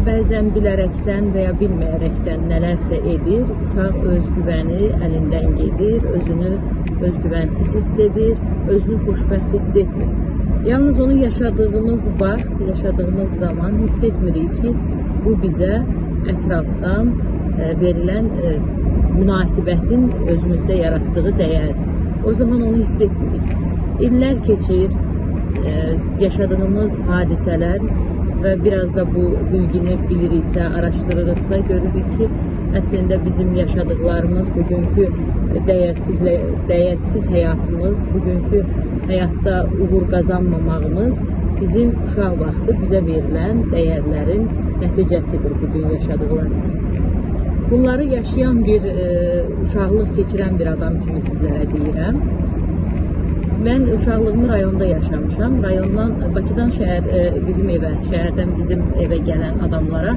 Bəzən bilərəkdən və ya bilməyərəkdən nələrsə edir, uşaq özgüvəni əlindən gedir, özünü özgüvənsiz hiss edir, özünü xoşbəxt hiss etmir. Yalnız onu yaşadığımız vaxt, yaşadığımız zaman hiss etmirik ki, bu bizə ətrafdan e, verilən e, münasibətin özümüzdə yaratdığı dəyərdir. O zaman onu hiss etmirik. İllər keçir, e, yaşadığımız hadisələr və biraz da bu bilgini biliriksə, araşdırırıqsa görürük ki, əslində bizim yaşadıklarımız, bugünkü dəyərsizlə dəyərsiz həyatımız, bugünkü həyatda uğur qazanmamağımız bizim uşaq vaxtı bizə verilən dəyərlərin nəticəsidir bugün yaşadıklarımız. Bunları yaşayan bir e, uşaqlıq keçirən bir adam kimi sizlərə deyirəm. Mən uşaqlığımı rayonda yaşamışam. Rayondan Bakıdan şəhər e, bizim evə, şəhərdən bizim evə gələn adamlara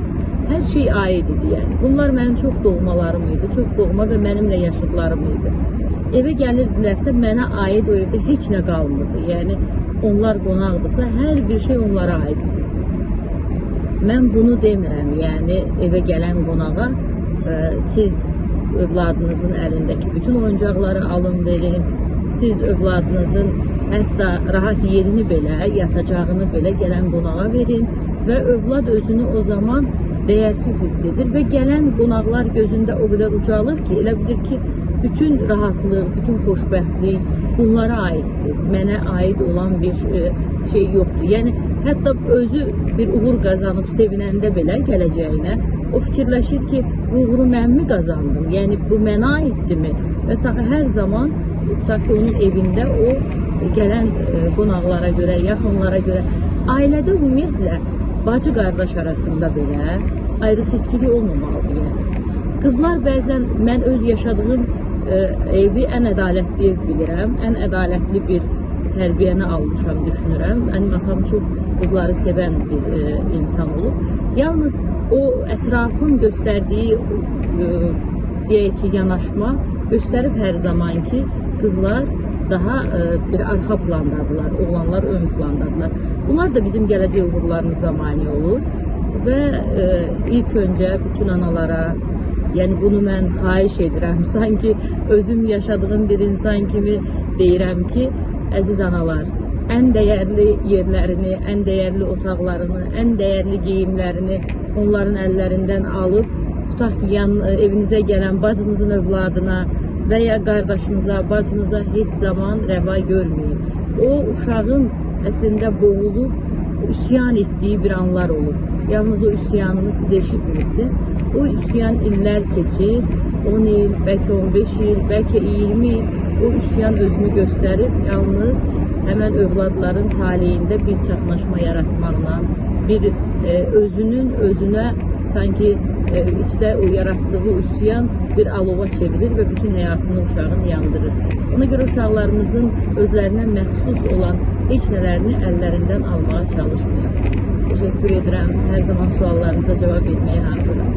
hər şey aid idi yəni. Bunlar mənim çox doğmalarım idi, çox doğma və mənimlə yaşıdlarım idi. Evə gəlirdilərsə mənə aid o evdə heç nə qalmırdı. Yəni onlar qonaqdısa hər bir şey onlara aid idi. Mən bunu demirəm. Yəni evə gələn qonağa e, siz övladınızın əlindəki bütün oyuncaqları alın verin. Siz övladınızın hətta rahat yerini belə, yatacağını belə gələn qonağa verin və övlad özünü o zaman dəyərsiz hiss edir və gələn qonaqlar gözündə o qədər ucalır ki, elə bilir ki, bütün rahatlıq, bütün xoşbəxtlik bunlara aiddir. Mənə aid olan bir e, şey yoxdur. Yəni hətta özü bir uğur qazanıb sevinəndə belə gələcəyinə o fikirləşir ki, bu uğuru mən mi qazandım? Yəni bu mənə aiddirmi? Və saxı hər zaman tutaq ki, onun evində o gələn e, qonaqlara görə, yaxınlara görə ailədə ümumiyyətlə bacı qardaş arasında belə ayrı seçkilik olmamalıdır yəni. Qızlar bəzən mən öz yaşadığım e, evi ən ədalətli ev bilirəm. Ən ədalətli bir tərbiyəni almışam düşünürəm. Mənim atam çox qızları sevən bir e, insan olub. Yalnız o ətrafın göstərdiyi e, deyək ki, yanaşma göstərib hər zaman ki, qızlar daha e, bir arxa plandadılar, oğlanlar ön plandadılar. Bunlar da bizim gələcək uğurlarımıza mane olur və e, ilk öncə bütün analara, yəni bunu mən xahiş edirəm, sanki özüm yaşadığım bir insan kimi deyirəm ki, əziz analar, ən dəyərli yerlərini, ən dəyərli otaqlarını, ən dəyərli geyimlərini onların əllərindən alıb tutaq ki, yan evinizə gələn bacınızın övladına və ya qardaşınıza, bacınıza heç zaman rəva görməyin. O uşağın əslində boğulub üsyan etdiyi bir anlar olur. Yalnız o üsyanını siz eşitmirsiniz. O üsyan illər keçir, 10 il, bəlkə 15 il, bəlkə 20 il o üsyan özünü göstərir. Yalnız həmən övladların taleyində bir çaxnaşma yaratmaqla, bir e, özünün özünə sanki e, içdə o yaratdığı üsyan bir alova çevirir və bütün həyatını uşağın yandırır. Ona görə uşaqlarımızın özlərinə məxsus olan heç nələrini əllərindən almağa çalışmayaq. Teşekkür edirəm. Hər zaman suallarınıza cavab verməyə hazıram.